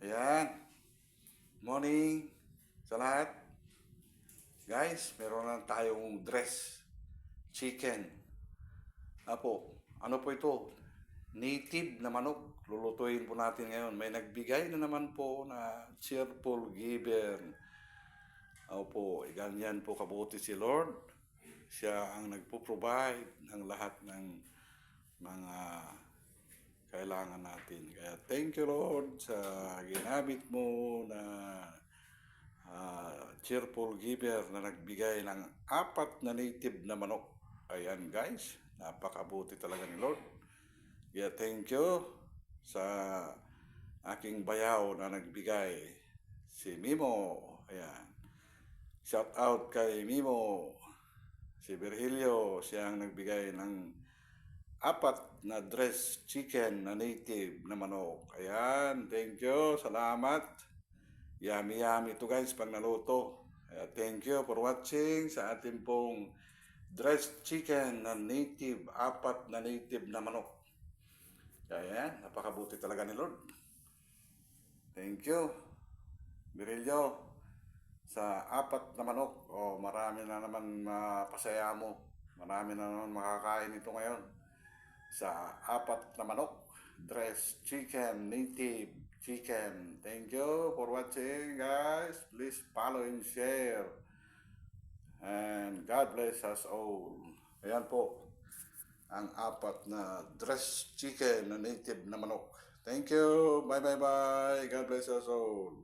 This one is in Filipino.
Ayan. Morning sa lahat. Guys, meron na tayong dress chicken. Apo, ano po ito? Native na manok. Lulutuin po natin ngayon. May nagbigay na naman po na cheerful giver. Opo, ganyan po kabuti si Lord. Siya ang nagpo-provide ng lahat ng mga kailangan natin. Kaya thank you Lord sa ginamit mo na ah, cheerful giver na nagbigay ng apat na native na manok. Ayan guys, napakabuti talaga ni Lord. Kaya thank you sa aking bayaw na nagbigay. Si Mimo. Ayan. Shout out kay Mimo. Si Virgilio, siya ang nagbigay ng apat na dress chicken na native na manok. Ayan, thank you, salamat. Yummy yummy to guys pag naluto. Kaya thank you for watching sa ating pong dress chicken na native, apat na native na manok. Kaya yan, napakabuti talaga ni Lord. Thank you, Virilio, sa apat na manok. O, marami na naman mapasaya mo. Marami na naman makakain ito ngayon sa apat na manok. Dress chicken, native chicken. Thank you for watching, guys. Please follow and share. And God bless us all. Ayan po, ang apat na dress chicken na native na manok. Thank you. Bye, bye, bye. God bless us all.